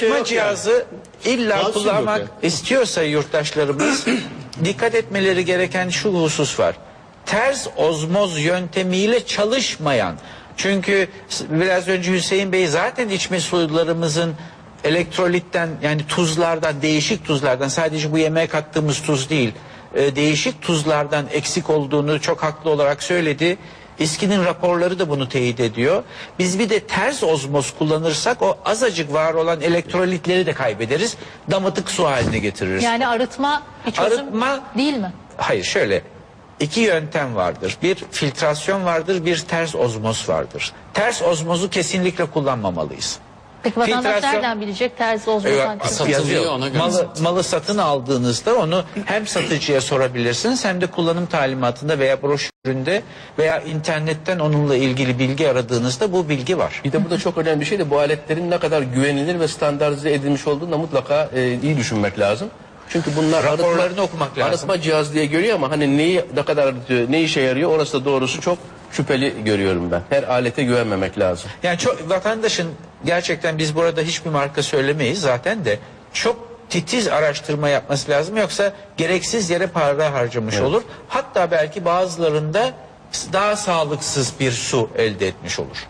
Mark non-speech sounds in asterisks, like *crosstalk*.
şey yok cihazı illa Kalsın kullanmak yok istiyorsa yurttaşlarımız *clears throat* dikkat etmeleri gereken şu husus var. Ters ozmoz yöntemiyle çalışmayan çünkü biraz önce Hüseyin Bey zaten içme sularımızın elektrolitten yani tuzlardan değişik tuzlardan sadece bu yemeğe kattığımız tuz değil e, değişik tuzlardan eksik olduğunu çok haklı olarak söyledi. İSKİ'nin raporları da bunu teyit ediyor. Biz bir de ters ozmoz kullanırsak o azıcık var olan elektrolitleri de kaybederiz. Damıtık su haline getiririz. Yani arıtma bir çözüm Arıtma- değil mi? Hayır şöyle iki yöntem vardır. Bir filtrasyon vardır, bir ters ozmoz vardır. Ters ozmozu kesinlikle kullanmamalıyız. Peki vatandaş Filtrasyon- nereden bilecek terzi ozmoz Evet, satılıyor, yazıyor. ona göre Malı, satılıyor. malı satın aldığınızda onu hem satıcıya sorabilirsiniz hem de kullanım talimatında veya broşüründe veya internetten onunla ilgili bilgi aradığınızda bu bilgi var. Bir de burada çok önemli bir şey de bu aletlerin ne kadar güvenilir ve standartize edilmiş olduğunu da mutlaka e, iyi düşünmek lazım. Çünkü bunlar Raporlarını arıtma, okumak lazım. arıtma cihazı diye görüyor ama hani neyi ne kadar arıtıyor, ne işe yarıyor orası da doğrusu çok şüpheli görüyorum ben. Her alete güvenmemek lazım. Yani çok vatandaşın gerçekten biz burada hiçbir marka söylemeyiz zaten de çok titiz araştırma yapması lazım yoksa gereksiz yere para harcamış olur. Hatta belki bazılarında daha sağlıksız bir su elde etmiş olur.